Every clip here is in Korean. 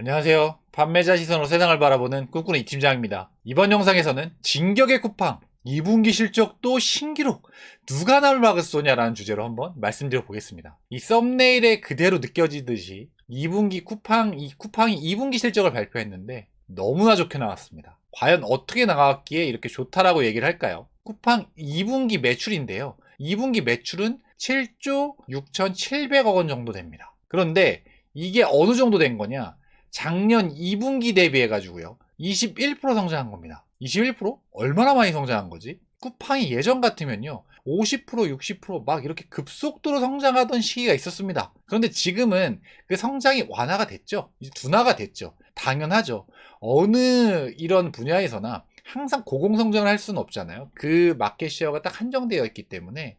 안녕하세요. 판매자 시선으로 세상을 바라보는 꿈꾸는 이 팀장입니다. 이번 영상에서는 진격의 쿠팡 2분기 실적도 신기록 누가 나를 막을 쏘냐라는 주제로 한번 말씀드려 보겠습니다. 이 썸네일에 그대로 느껴지듯이 2분기 쿠팡 이 쿠팡이 2분기 실적을 발표했는데 너무나 좋게 나왔습니다. 과연 어떻게 나왔기에 이렇게 좋다라고 얘기를 할까요? 쿠팡 2분기 매출인데요. 2분기 매출은 7조 6,700억 원 정도 됩니다. 그런데 이게 어느 정도 된 거냐? 작년 2분기 대비해 가지고요. 21% 성장한 겁니다. 21%? 얼마나 많이 성장한 거지? 쿠팡이 예전 같으면요. 50% 60%막 이렇게 급속도로 성장하던 시기가 있었습니다. 그런데 지금은 그 성장이 완화가 됐죠. 이제 둔화가 됐죠. 당연하죠. 어느 이런 분야에서나 항상 고공성장을 할 수는 없잖아요. 그 마켓 시어가 딱 한정되어 있기 때문에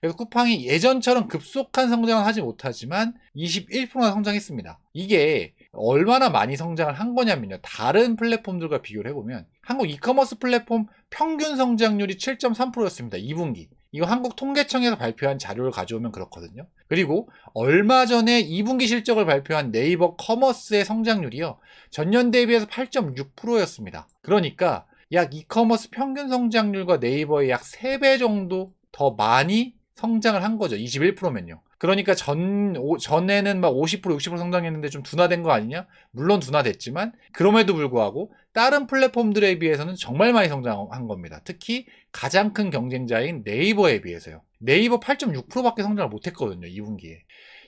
그래서 쿠팡이 예전처럼 급속한 성장을 하지 못하지만 21%나 성장했습니다. 이게 얼마나 많이 성장을 한 거냐면요. 다른 플랫폼들과 비교를 해보면 한국 이커머스 플랫폼 평균 성장률이 7.3%였습니다. 2분기. 이거 한국 통계청에서 발표한 자료를 가져오면 그렇거든요. 그리고 얼마 전에 2분기 실적을 발표한 네이버 커머스의 성장률이요. 전년 대비해서 8.6%였습니다. 그러니까 약 이커머스 평균 성장률과 네이버의 약 3배 정도 더 많이 성장을 한 거죠. 21%면요. 그러니까 전, 오- 전에는 막 50%, 60% 성장했는데 좀 둔화된 거 아니냐? 물론 둔화됐지만, 그럼에도 불구하고 다른 플랫폼들에 비해서는 정말 많이 성장한 겁니다. 특히 가장 큰 경쟁자인 네이버에 비해서요. 네이버 8.6%밖에 성장을 못했거든요. 2분기에.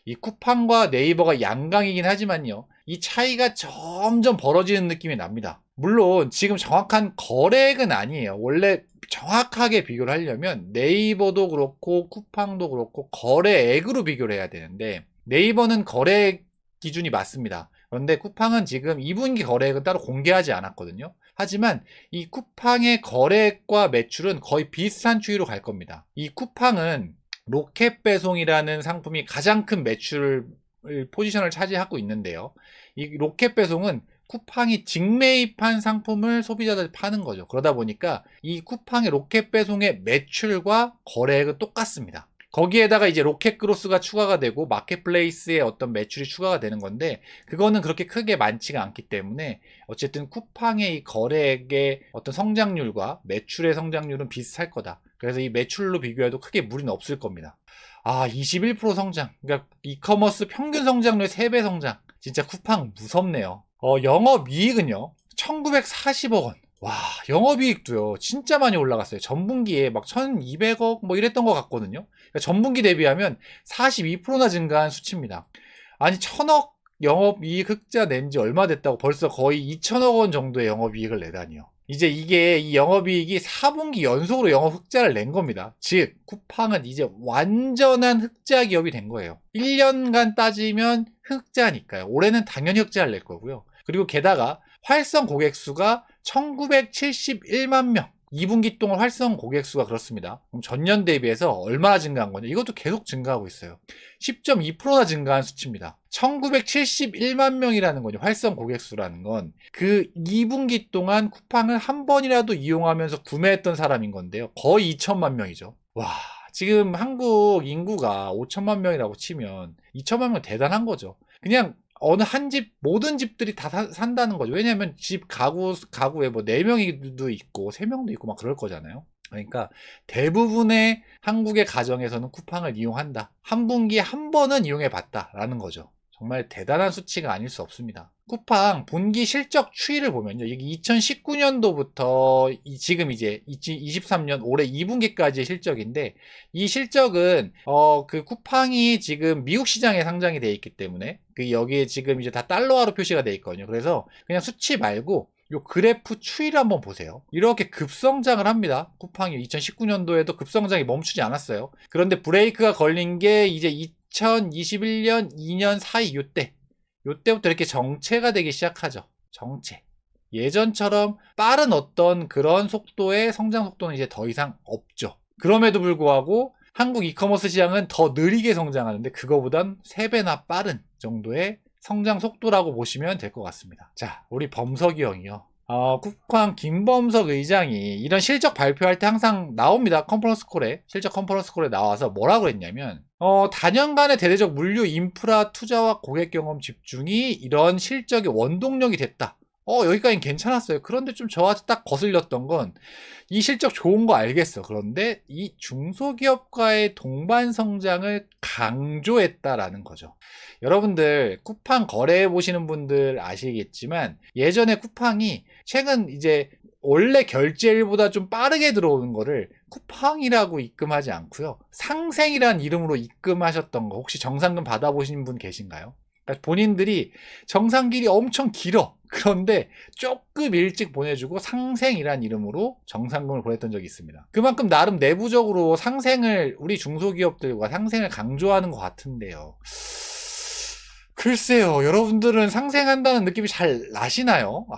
이 쿠팡과 네이버가 양강이긴 하지만요. 이 차이가 점점 벌어지는 느낌이 납니다. 물론 지금 정확한 거래액은 아니에요. 원래 정확하게 비교를 하려면 네이버도 그렇고 쿠팡도 그렇고 거래액으로 비교를 해야 되는데 네이버는 거래액 기준이 맞습니다. 그런데 쿠팡은 지금 2분기 거래액은 따로 공개하지 않았거든요. 하지만 이 쿠팡의 거래액과 매출은 거의 비슷한 추이로 갈 겁니다. 이 쿠팡은 로켓 배송이라는 상품이 가장 큰 매출 포지션을 차지하고 있는데요. 이 로켓 배송은 쿠팡이 직매입한 상품을 소비자들 파는 거죠. 그러다 보니까 이 쿠팡의 로켓 배송의 매출과 거래액은 똑같습니다. 거기에다가 이제 로켓 그로스가 추가가 되고 마켓플레이스의 어떤 매출이 추가가 되는 건데 그거는 그렇게 크게 많지가 않기 때문에 어쨌든 쿠팡의 이 거래액의 어떤 성장률과 매출의 성장률은 비슷할 거다. 그래서 이 매출로 비교해도 크게 무리는 없을 겁니다. 아, 21% 성장. 그러니까 이커머스 평균 성장률의 3배 성장. 진짜 쿠팡 무섭네요. 어, 영업이익은요, 1940억 원. 와, 영업이익도요, 진짜 많이 올라갔어요. 전분기에 막 1200억 뭐 이랬던 것 같거든요. 그러니까 전분기 대비하면 42%나 증가한 수치입니다. 아니, 천억 영업이익 흑자 낸 지 얼마 됐다고 벌써 거의 2천억 원 정도의 영업이익을 내다니요. 이제 이게 이 영업이익이 4분기 연속으로 영업 흑자를 낸 겁니다. 즉, 쿠팡은 이제 완전한 흑자 기업이 된 거예요. 1년간 따지면 흑자니까요. 올해는 당연히 흑자를 낼 거고요. 그리고 게다가 활성 고객 수가 1971만 명. 2분기 동안 활성 고객 수가 그렇습니다. 그럼 전년 대비해서 얼마나 증가한 거냐? 이것도 계속 증가하고 있어요. 10.2%나 증가한 수치입니다. 1971만 명이라는 거죠. 활성 고객 수라는 건 그 2분기 동안 쿠팡을 한 번이라도 이용하면서 구매했던 사람인 건데요. 거의 2천만 명이죠. 와, 지금 한국 인구가 5천만 명이라고 치면 2천만 명 대단한 거죠. 그냥 어느 한 집, 모든 집들이 다 사- 산다는 거죠. 왜냐면 집 가구, 가구에 뭐 4명도 있고 3명도 있고 막 그럴 거잖아요. 그러니까 대부분의 한국의 가정에서는 쿠팡을 이용한다. 한 분기에 한 번은 이용해 봤다라는 거죠. 정말 대단한 수치가 아닐 수 없습니다. 쿠팡 분기 실적 추이를 보면요. 이게 2019년도부터 지금 이제 2023년 올해 2분기까지의 실적인데 이 실적은 어 그 쿠팡이 지금 미국 시장에 상장이 돼 있기 때문에 그 여기에 지금 이제 다 달러화로 표시가 돼 있거든요. 그래서 그냥 수치 말고 요 그래프 추이를 한번 보세요. 이렇게 급성장을 합니다. 쿠팡이 2019년도에도 급성장이 멈추지 않았어요. 그런데 브레이크가 걸린 게 이제 2021년 2년 사이 요때 요때부터 이렇게 정체가 되기 시작하죠. 정체. 예전처럼 빠른 어떤 그런 속도의 성장 속도는 이제 더 이상 없죠. 그럼에도 불구하고 한국 이커머스 시장은 더 느리게 성장하는데 그거보단 3배나 빠른 정도의 성장 속도라고 보시면 될 것 같습니다. 자, 우리 범석이 형이요. 어, 쿠팡 김범석 의장이 이런 실적 발표할 때 항상 나옵니다. 컨퍼런스 콜에. 실적 컨퍼런스 콜에 나와서 뭐라고 했냐면, 어, 다년간의 대대적 물류 인프라 투자와 고객 경험 집중이 이런 실적의 원동력이 됐다. 어, 여기까지는 괜찮았어요. 그런데 좀 저한테 딱 거슬렸던 건 이 실적 좋은 거 알겠어. 그런데 이 중소기업과의 동반 성장을 강조했다라는 거죠. 여러분들 쿠팡 거래해 보시는 분들 아시겠지만 예전에 쿠팡이 최근 이제 원래 결제일보다 좀 빠르게 들어오는 거를 쿠팡이라고 입금하지 않고요. 상생이란 이름으로 입금하셨던 거 혹시 정상금 받아보신 분 계신가요? 그러니까 본인들이 정상 길이 엄청 길어. 그런데 조금 일찍 보내주고 상생이란 이름으로 정상금을 보냈던 적이 있습니다. 그만큼 나름 내부적으로 상생을 우리 중소기업들과 상생을 강조하는 것 같은데요. 글쎄요, 여러분들은 상생한다는 느낌이 잘 나시나요? 아,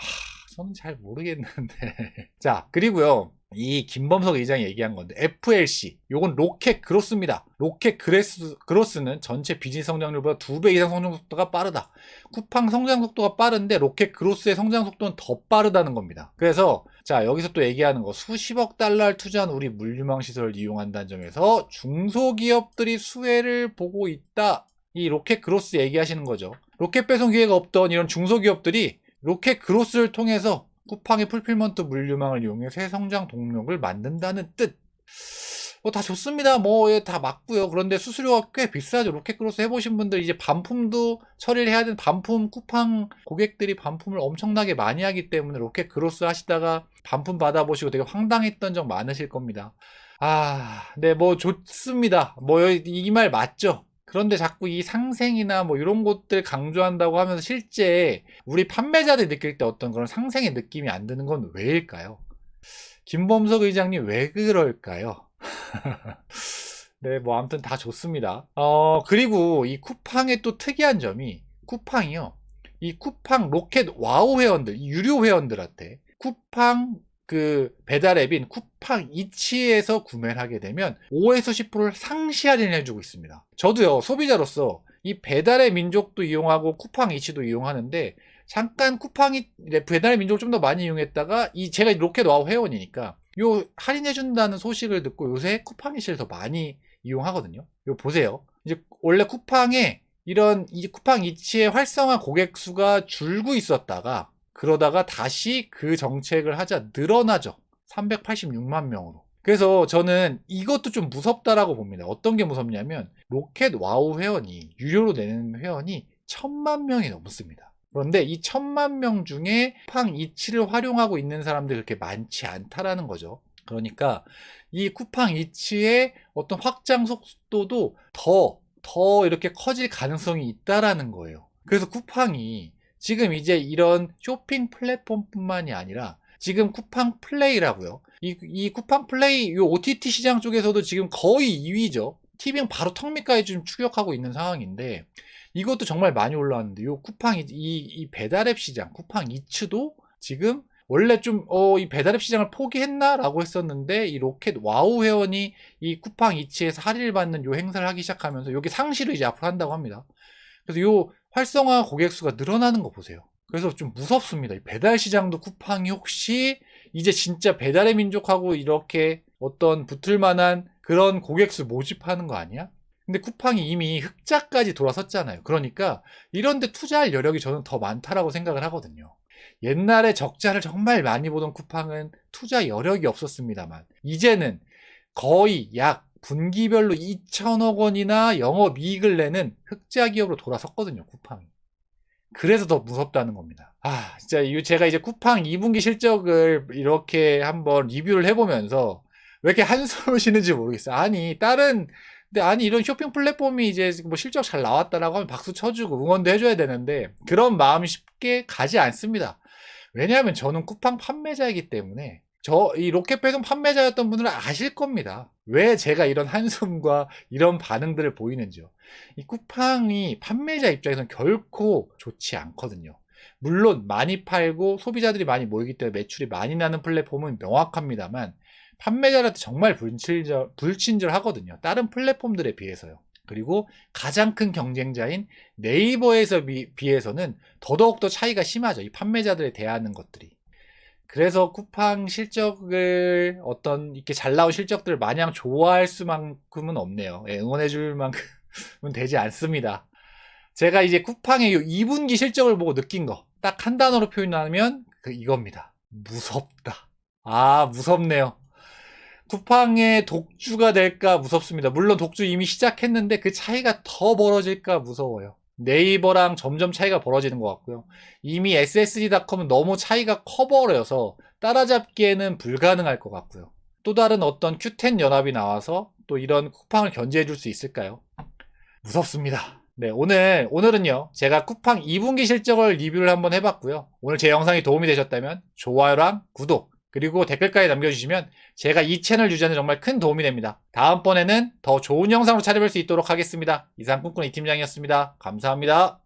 저는 잘 모르겠는데. 자, 그리고요. 이 김범석 의장이 얘기한 건데 FLC 요건 로켓 그로스입니다. 로켓 그레스, 그로스는 전체 비즈니스 성장률보다 2배 이상 성장 속도가 빠르다. 쿠팡 성장 속도가 빠른데 로켓 그로스의 성장 속도는 더 빠르다는 겁니다. 그래서 자 여기서 또 얘기하는 거 수십억 달러를 투자한 우리 물류망 시설을 이용한다는 점에서 중소기업들이 수혜를 보고 있다. 이 로켓 그로스 얘기하시는 거죠. 로켓 배송 기회가 없던 이런 중소기업들이 로켓 그로스를 통해서 쿠팡의 풀필먼트 물류망을 이용해 새 성장 동력을 만든다는 뜻. 뭐 다 좋습니다. 뭐다 맞고요. 그런데 수수료가 꽤 비싸죠. 로켓크로스 해보신 분들 이제 반품도 처리를 해야 되는 반품 쿠팡 고객들이 반품을 엄청나게 많이 하기 때문에 로켓크로스 하시다가 반품 받아보시고 되게 황당했던 적 많으실 겁니다. 아, 네, 뭐 좋습니다. 뭐 이 말 맞죠? 그런데 자꾸 이 상생이나 뭐 이런 것들 강조한다고 하면서 실제 우리 판매자들이 느낄 때 어떤 그런 상생의 느낌이 안 드는 건 왜일까요? 김범석 의장님 왜 그럴까요? 네, 뭐 아무튼 다 좋습니다. 어, 그리고 이 쿠팡의 또 특이한 점이 쿠팡이요. 이 쿠팡 로켓 와우 회원들, 이 유료 회원들한테 쿠팡 그 배달 앱인 쿠팡 이치에서 구매를 하게 되면 5에서 10%를 상시 할인해 주고 있습니다. 저도요, 소비자로서 이 배달의 민족도 이용하고 쿠팡 이치도 이용하는데 잠깐 쿠팡이 배달의 민족을 좀 더 많이 이용했다가 이 제가 로켓 와우 회원이니까 요 할인해 준다는 소식을 듣고 요새 쿠팡 이치를 더 많이 이용하거든요. 요 보세요. 이제 원래 쿠팡에 이런 이 쿠팡 이치의 활성화 고객 수가 줄고 있었다가 그러다가 다시 그 정책을 하자 늘어나죠. 386만 명으로. 그래서 저는 이것도 좀 무섭다라고 봅니다. 어떤 게 무섭냐면 로켓 와우 회원이 유료로 내는 회원이 천만 명이 넘습니다. 그런데 이 천만 명 중에 쿠팡 이치를 활용하고 있는 사람들이 그렇게 많지 않다라는 거죠. 그러니까 이 쿠팡 이치의 어떤 확장 속도도 더, 더 이렇게 커질 가능성이 있다라는 거예요. 그래서 쿠팡이 지금 이제 이런 쇼핑 플랫폼뿐만이 아니라 지금 쿠팡 플레이라고요. 이, 이 쿠팡 플레이, 이 OTT 시장 쪽에서도 지금 거의 2위죠. TV는 바로 턱 밑까지 좀 추격하고 있는 상황인데 이것도 정말 많이 올라왔는데 이 쿠팡 이, 이 배달앱 시장, 쿠팡 이츠도 지금 원래 좀, 어, 이 배달앱 시장을 포기했나라고 했었는데, 이 로켓 와우 회원이 이 쿠팡 이치에서 할인을 받는 요 행사를 하기 시작하면서, 여기 상시를 이제 앞으로 한다고 합니다. 그래서 요 활성화 고객 수가 늘어나는 거 보세요. 그래서 좀 무섭습니다. 배달 시장도 쿠팡이 혹시 이제 진짜 배달의 민족하고 이렇게 어떤 붙을 만한 그런 고객 수 모집하는 거 아니야? 근데 쿠팡이 이미 흑자까지 돌아섰잖아요. 그러니까 이런데 투자할 여력이 저는 더 많다라고 생각을 하거든요. 옛날에 적자를 정말 많이 보던 쿠팡은 투자 여력이 없었습니다만 이제는 거의 약 분기별로 2천억 원이나 영업이익을 내는 흑자 기업으로 돌아섰거든요, 쿠팡이. 그래서 더 무섭다는 겁니다. 아, 진짜 제가 이제 쿠팡 2분기 실적을 이렇게 한번 리뷰를 해보면서 왜 이렇게 한숨을 쉬는지 모르겠어요. 아니, 다른, 근데 아니, 이런 쇼핑 플랫폼이 이제 뭐 실적 잘 나왔다라고 하면 박수 쳐주고 응원도 해줘야 되는데 그런 마음이 쉽게 가지 않습니다. 왜냐하면 저는 쿠팡 판매자이기 때문에 저 이 로켓 배송 판매자였던 분들은 아실 겁니다. 왜 제가 이런 한숨과 이런 반응들을 보이는지요. 이 쿠팡이 판매자 입장에서는 결코 좋지 않거든요. 물론 많이 팔고 소비자들이 많이 모이기 때문에 매출이 많이 나는 플랫폼은 명확합니다만 판매자한테 정말 불친절, 불친절하거든요. 다른 플랫폼들에 비해서요. 그리고 가장 큰 경쟁자인 네이버에서 비, 비해서는 더더욱 더 차이가 심하죠. 이 판매자들에 대하는 것들이. 그래서 쿠팡 실적을 어떤 이렇게 잘 나온 실적들을 마냥 좋아할 수만큼은 없네요. 예, 응원해줄 만큼은 되지 않습니다. 제가 이제 쿠팡의 이 2분기 실적을 보고 느낀 거 딱 한 단어로 표현하면 그 이겁니다. 무섭다. 아 무섭네요. 쿠팡의 독주가 될까 무섭습니다. 물론 독주 이미 시작했는데 그 차이가 더 벌어질까 무서워요. 네이버랑 점점 차이가 벌어지는 것 같고요. 이미 SSD.com은 너무 차이가 커버려서 따라잡기에는 불가능할 것 같고요. 또 다른 어떤 Q10 연합이 나와서 또 이런 쿠팡을 견제해 줄 수 있을까요? 무섭습니다. 네, 오늘, 오늘은요, 제가 쿠팡 2분기 실적을 리뷰를 한번 해봤고요. 오늘 제 영상이 도움이 되셨다면 좋아요랑 구독, 그리고 댓글까지 남겨주시면 제가 이 채널 유지하는 정말 큰 도움이 됩니다. 다음번에는 더 좋은 영상으로 찾아뵐 수 있도록 하겠습니다. 이상 꿈꾸는 이 팀장이었습니다. 감사합니다.